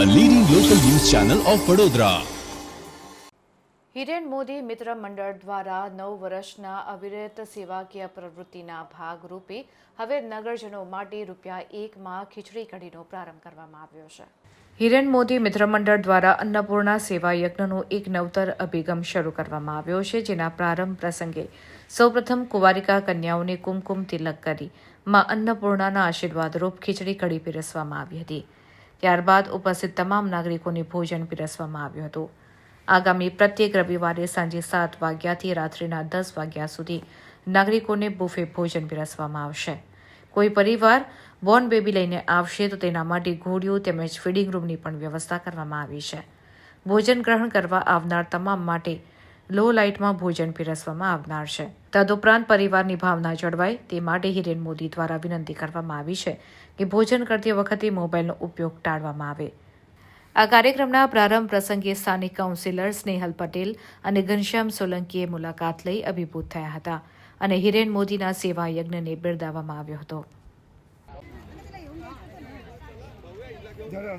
Channel of Vadodara Hiren Modi મિત્ર મંડળ દ્વારા નવ વર્ષના અવિરત સેવાકીય પ્રવૃત્તિના ભાગરૂપે હવે નગરજનો માટે રૂપિયા એકમાં ખીચડી કઢીનો પ્રારંભ કરવામાં આવ્યો છે. હિરેન મોદી મિત્ર મંડળ દ્વારા અન્નપૂર્ણા સેવા યજ્ઞનો એક નવતર અભિગમ શરૂ કરવામાં આવ્યો છે, જેના પ્રારંભ પ્રસંગે સૌપ્રથમ કુંવારિકા કન્યાઓને કુમકુમ તિલક કરી માં અન્નપૂર્ણાના આશીર્વાદરૂપ ખીચડી કઢી પીરસવામાં આવી હતી. ત્યારબાદ ઉપસ્થિત તમામ નાગરિકોને ભોજન પીરસવામાં આવ્યું હતું. આગામી પ્રત્યેક રવિવારે સાંજે સાત વાગ્યાથી રાત્રિના દસ વાગ્યા સુધી નાગરિકોને બુફે ભોજન પીરસવામાં આવશે. કોઈ પરિવાર બોર્ન બેબી લઈને આવશે તો તેના માટે ઘોડીઓ તેમજ ફીડિંગ રૂમની પણ વ્યવસ્થા કરવામાં આવી છે. ભોજન ગ્રહણ કરવા આવનાર તમામ માટે લો લાઇટમાં ભોજન પીરસવામાં આવનાર છે. તદુપરાંત પરિવારની ભાવના જળવાય તે માટે હિરેન મોદી દ્વારા વિનંતી કરવામાં આવી છે કે ભોજન કરતી વખતે મોબાઈલનો ઉપયોગ ટાળવામાં આવે. આ કાર્યક્રમના પ્રારંભ પ્રસંગે સ્થાનિક કાઉન્સિલર સ્નેહલ પટેલ અને ઘનશ્યામ સોલંકીએ મુલાકાત લઈ અભિભૂત થયા હતા અને હિરેન મોદીના સેવા યજ્ઞને બિરદાવવામાં આવ્યો હતો. જરા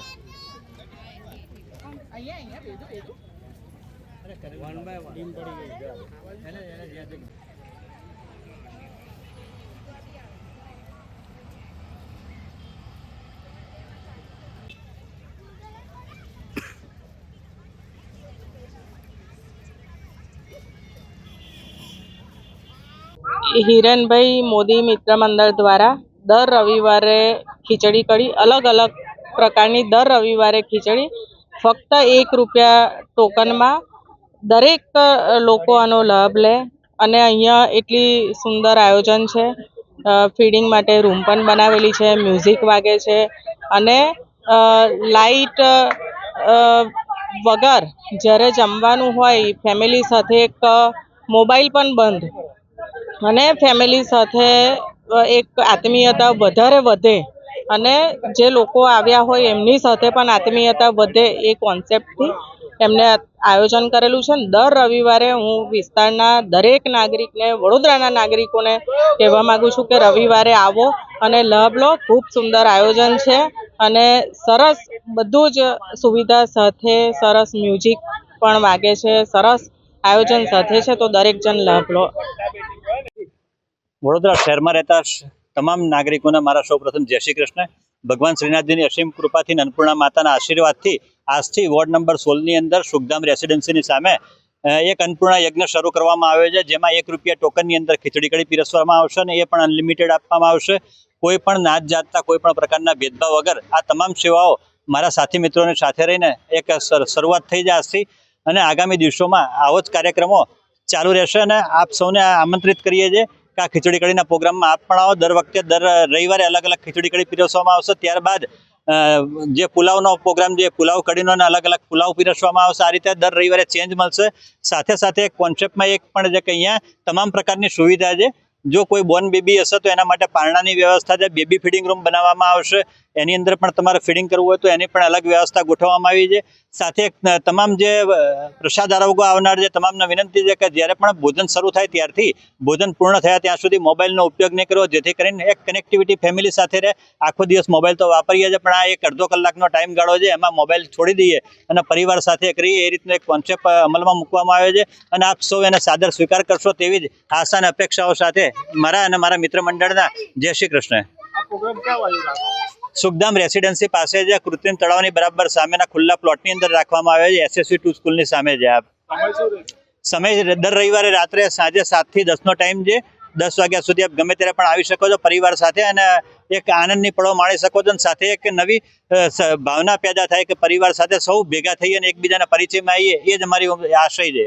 ચાલે દાદા આબુ બેટા ના આમાં વોટર નથી આપવાનું હિરણભાઈ મોદી મિત્ર મંડળ દ્વારા દર રવિવારે ખીચડી કઢી અલગ અલગ પ્રકારની દર રવિવારે ખીચડી ફક્ત એક રૂપિયા ટોકનમાં દરેક લોકો આનો લાભ લે અને અહીંયા એટલી સુંદર આયોજન છે. ફીડિંગ માટે રૂમ પણ બનાવેલી છે મ્યુઝિક વાગે છે અને લાઈટ વગર જ્યારે જમવાનું હોય ફેમિલી સાથે એક મોબાઈલ પણ બંધ અને ફેમિલી સાથે એક આત્મીયતા વધારે વધે અને જે લોકો આવ્યા હોય એમની સાથે પણ આત્મીયતા વધે એ કોન્સેપ્ટથી એમને આયોજન કરેલું છે. દર રવિવારે હું વિસ્તારના દરેક નાગરિકને, વડોદરાના નાગરિકોને કહેવા માગું છું કે રવિવારે આવો અને લાભ લો ખૂબ સુંદર આયોજન છે અને સરસ બધું જ સુવિધા સાથે સરસ મ્યુઝિક પણ વાગે છે, સરસ આયોજન સાથે છે. તો દરેક જણ લાભ લો વડોદરા શહેરમાં રહેતા તમામ નાગરિકોને મારા સૌપ્રથમ જય શ્રી કૃષ્ણ. ભગવાન શ્રીનાથજીની અસીમ કૃપાથી અને અન્નપૂર્ણા માતાના આશીર્વાદથી આજથી વોર્ડ નંબર સોળની અંદર સુખધામ રેસિડેન્સીની સામે એક અન્નપૂર્ણા યજ્ઞ શરૂ કરવામાં આવ્યો છે, જેમાં એક રૂપિયા ટોકનની અંદર ખીચડી કઢી પીરસવામાં આવશે અને એ પણ અનલિમિટેડ આપવામાં આવશે. કોઈ પણ નાત જાતના કોઈ પણ પ્રકારના ભેદભાવ વગર આ તમામ સેવાઓ મારા સાથી મિત્રોને સાથે રહીને એક શર- શરૂઆત થઈ જાય આજથી અને આગામી દિવસોમાં આવો જ કાર્યક્રમો ચાલુ રહેશે અને આપ સૌને આમંત્રિત કરીએ છીએ. કે આ ખીચડી કઢીના પ્રોગ્રામમાં આપ પણ આવો. દર વખતે, દર રવિવારે અલગ અલગ ખીચડી કઢી પીરસવામાં આવશે. ત્યારબાદ જે પુલાવનો પ્રોગ્રામ જે પુલાવ કઢીનો અને અલગ અલગ પુલાવ પીરસવામાં આવશે, આ રીતે દર રવિવારે ચેન્જ મળશે. સાથે સાથે કોન્સેપ્ટમાં એક પણ છે કે અહીંયા તમામ પ્રકારની સુવિધા છે. જો કોઈ બોર્ન બેબી હશે તો એના માટે પારણાની વ્યવસ્થા છે. બેબી ફીડિંગ રૂમ બનાવવામાં આવશે. એની અંદર પણ તમારે ફીડિંગ કરવું હોય તો એની પણ અલગ વ્યવસ્થા ગોઠવવામાં આવી છે. સાથે તમામ જે પ્રસાદ આરોગ્ય આવનાર જે તમામને વિનંતી છે કે જ્યારે પણ ભોજન શરૂ થાય ત્યારથી ભોજન પૂર્ણ થયા ત્યાં સુધી મોબાઈલનો ઉપયોગ નહીં કરવો, જેથી કરીને એક કનેક્ટિવિટી ફેમિલી સાથે રહે. આખો દિવસ મોબાઈલ તો વાપરીએ છીએ, પણ આ એક અડધો કલાકનો ટાઈમ ગાળો છે, એમાં મોબાઈલ છોડી દઈએ અને પરિવાર સાથે એક રહીએ, એ રીતનો એક કોન્સેપ્ટ અમલમાં મૂકવામાં આવ્યો છે. અને આપ સૌ એને સાદર સ્વીકાર કરશો તેવી જ આશા અને અપેક્ષાઓ સાથે મારા અને મારા મિત્ર મંડળના જય શ્રી કૃષ્ણ. સુખધામ રેસિડેન્સી પાસે જે કૃત્રિમ તળાવની બરાબર સામેના ખુલ્લા પ્લોટની અંદર રાખવામાં આવે છે એસએસવી ટુ સ્કૂલની સામે જે આપ. સમય દર રવિવારે રાત્રે સાંજે સાતથી દસનો ટાઈમ છે. દસ વાગ્યા સુધી આપ ગમે ત્યારે પણ આવી શકો છો પરિવાર સાથે અને એક આનંદની પળો માણી શકો છો અને સાથે એક નવી ભાવના પેદા થાય કે પરિવાર સાથે સૌ ભેગા થઈ અને એકબીજાના પરિચયમાં આવીએ એ જ અમારી આશય છે.